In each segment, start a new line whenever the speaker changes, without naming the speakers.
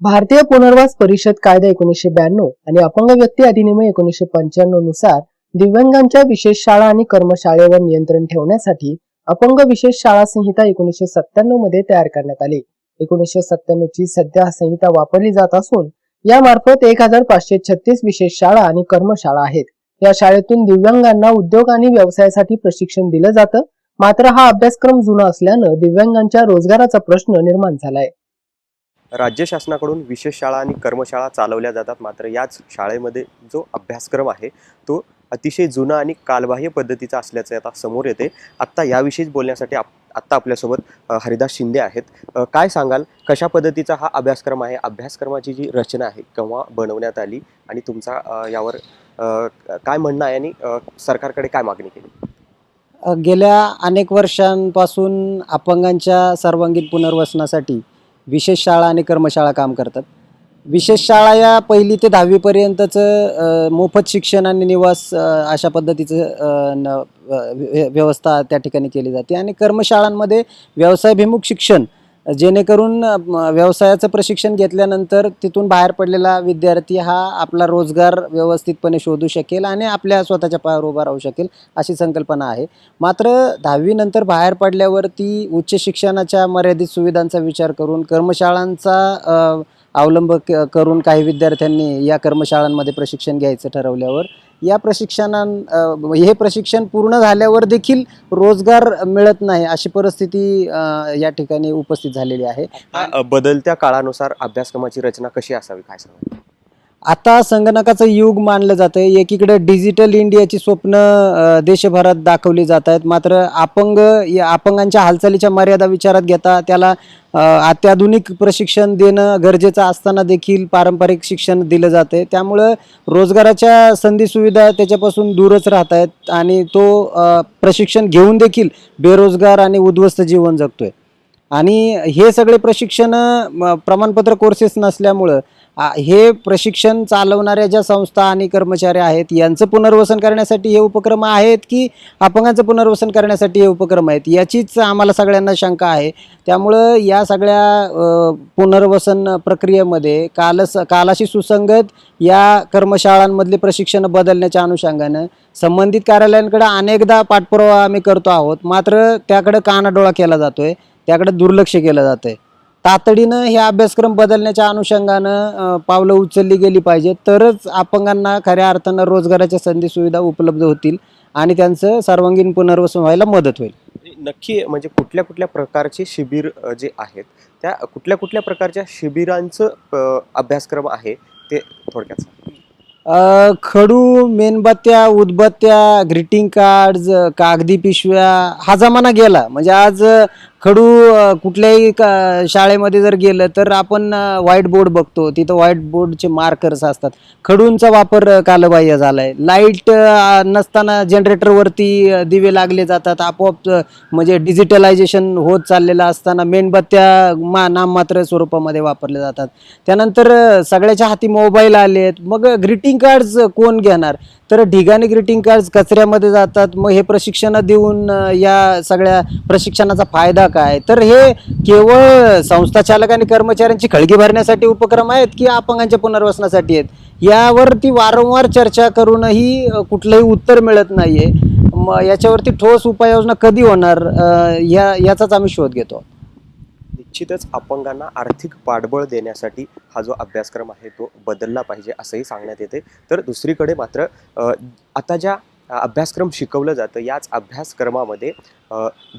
भारतीय पुनर्वास परिषद कायदा एकोणीसशे ब्याण्णव आणि अपंग व्यक्ती अधिनियम एकोणीसशे पंच्याण्णवनुसार दिव्यांगांच्या विशेष शाळा आणि कर्मशाळेवर नियंत्रण ठेवण्यासाठी अपंग विशेष शाळा संहिता एकोणीसशे सत्त्याण्णवमध्ये तयार करण्यात आली. एकोणीसशे सत्त्याण्णव ची सध्या संहिता वापरली जात असून यामार्फत एक हजार पाचशे छत्तीस विशेष शाळा आणि कर्मशाळा आहेत. या शाळेतून दिव्यांगांना उद्योग आणि व्यवसायासाठी प्रशिक्षण दिलं जातं. मात्र हा अभ्यासक्रम जुना असल्यानं दिव्यांगांच्या रोजगाराचा प्रश्न निर्माण झालाय.
राज्य शासनाकडून विशेष शाळा आणि कर्मशाळा चालवल्या जातात. मात्र याच शाळेमध्ये जो अभ्यासक्रम आहे तो अतिशय जुना आणि कालबाह्य पद्धतीचा असल्याचं आता समोर येते. आत्ता याविषयीच बोलण्यासाठी आप आत्ता आपल्यासोबत हरिदास शिंदे आहेत. काय सांगाल? कशा पद्धतीचा हा अभ्यासक्रम आहे? अभ्यासक्रमाची जी रचना आहे केव्हा बनवण्यात आली? आणि तुमचा यावर काय म्हणणं आहे? आणि सरकारकडे काय मागणी केली?
गेल्या अनेक वर्षांपासून अपंगांच्या सर्वांगीण पुनर्वसनासाठी विशेष शाळा आणि कर्मशाळा काम करतात. विशेष शाळा या पहिली ते दहावीपर्यंतचं मोफत शिक्षण आणि निवास अशा पद्धतीचं न व्य- व्यवस्था त्या ठिकाणी केली जाते. आणि कर्मशाळांमध्ये व्यवसायभिमुख शिक्षण जेणेकरून व्यवसायाचं प्रशिक्षण घेतल्यानंतर तिथून बाहेर पडलेला विद्यार्थी हा आपला रोजगार व्यवस्थितपणे शोधू शकेल आणि आपल्या स्वतःच्या पायावर उभा राहू शकेल अशी संकल्पना आहे. मात्र दहावीनंतर बाहेर पडल्यावरती उच्च शिक्षणाच्या मर्यादित सुविधांचा विचार करून कर्मशाळांचा अवलंब क करून काही विद्यार्थ्यांनी या कर्मशाळांमध्ये प्रशिक्षण घ्यायचं ठरवल्यावर या प्रशिक्षणां हे प्रशिक्षण पूर्ण झाल्यावर देखील रोजगार मिळत नाही अशी परिस्थिती या ठिकाणी उपस्थित झालेली आहे.
बदलत्या काळानुसार अभ्यासक्रमाची रचना कशी असावी काय सांगा
आता संगणकाचं युग मानलं जातं एकीकडे डिजिटल इंडियाची स्वप्न देशभरात दाखवली जात आहेत. मात्र अपंग या अपंगांच्या हालचालीच्या मर्यादा विचारात घेता त्याला अत्याधुनिक प्रशिक्षण देणं गरजेचं असताना देखील पारंपरिक शिक्षण दिलं जाते त्यामुळं रोजगाराच्या संधी सुविधा त्याच्यापासून दूरच राहत आहेत आणि तो प्रशिक्षण घेऊन देखील बेरोजगार आणि उद्ध्वस्त जीवन जगतोय. आणि हे सगळे प्रशिक्षण म, प्रमाणपत्र कोर्सेस नसल्यामुळं हे प्रशिक्षण चालवणाऱ्या ज्या संस्था आणि कर्मचारी आहेत यांचं पुनर्वसन करण्यासाठी हे उपक्रम आहेत की अपंगांचं पुनर्वसन करण्यासाठी हे उपक्रम आहेत? याचीच आम्हाला सगळ्यांना शंका आहे. त्यामुळं या सगळ्या पुनर्वसन प्रक्रियेमध्ये कालस कालाशी सुसंगत या कर्मशाळांमधले प्रशिक्षण बदलण्याच्या अनुषंगानं संबंधित कार्यालयांकडे अनेकदा पाठपुरावा आम्ही करतो आहोत. मात्र त्याकडे कानाडोळा केला जातोय. त्याकडे दुर्लक्ष केलं जातंय. तातडीनं हे अभ्यासक्रम बदलण्याच्या अनुषंगानं पावलं उचलली गेली पाहिजेत. तरच अपंगांना खऱ्या अर्थानं रोजगाराच्या संधी सुविधा उपलब्ध होतील आणि त्यांचं सर्वांगीण पुनर्वसन व्हायला मदत होईल.
नक्की म्हणजे कुठल्या कुठल्या प्रकारचे शिबिर जे आहेत त्या कुठल्या कुठल्या प्रकारच्या शिबिरांचं अभ्यासक्रम आहे ते थोडक्यात
खडू मेणबत्त्या उदबत्त्या ग्रीटिंग कार्ड्स कागदी पिशव्या हा जमाना गेला. म्हणजे आज खडू अ, कुठल्याही का शाळेमध्ये जर गेलं तर आपण व्हाईट बोर्ड बघतो. तिथं व्हाईट बोर्डचे मार्कर्स असतात. खडूंचा वापर अ, कालबाह्य झाला आहे लाइट नसताना जनरेटरवरती अ, दिवे लागले जातात. आपोआप अ, म्हणजे डिजिटलायझेशन होत चाललेलं असताना मेणबत्त्या मा नाममात्र स्वरूपामध्ये वापरल्या जातात. त्यानंतर अ, सगळ्याच्या हाती मोबाईल आले आहेत मग ग्रीटिंग कार्ड्स कोण घेणार? तर ढिगाणी ग्रीटिंग कार्ड्स कचऱ्यामध्ये जातात. मग हे प्रशिक्षण देऊन या सगळ्या प्रशिक्षणाचा फायदा काय? तर हे केवळ संस्था चालक आणि कर्मचाऱ्यांची खळगी भरण्यासाठी उपक्रम आहेत की अपंगांच्या पुनर्वसनासाठी आहेत? यावरती वारंवार चर्चा करूनही कुठलंही उत्तर मिळत नाहीये. मग याच्यावरती ठोस उपाययोजना कधी होणार? या याचाच आम्ही शोध घेतो.
निश्चितच अपंगांना आर्थिक पाठबळ देण्यासाठी हा जो अभ्यासक्रम आहे तो बदलला पाहिजे असंही सांगण्यात येते. तर दुसरीकडे मात्र आता ज्या अभ्यासक्रम शिकवलं जातं याच अभ्यासक्रमामध्ये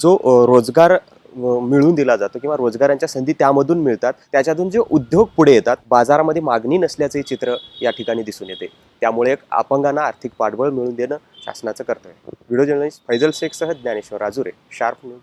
जो रोजगार मिळून दिला जातो किंवा रोजगारांच्या संधी त्यामधून मिळतात त्याच्यातून जे उद्योग पुढे येतात बाजारामध्ये मागणी नसल्याचे चित्र या ठिकाणी दिसून येते. त्यामुळे एक अपंगांना आर्थिक पाठबळ मिळून देणं शासनाचं कर्तव्य व्हिडिओ जर्नलिस्ट फैजल शेखसह ज्ञानेश्वर राजुरे शार्प न्यूज.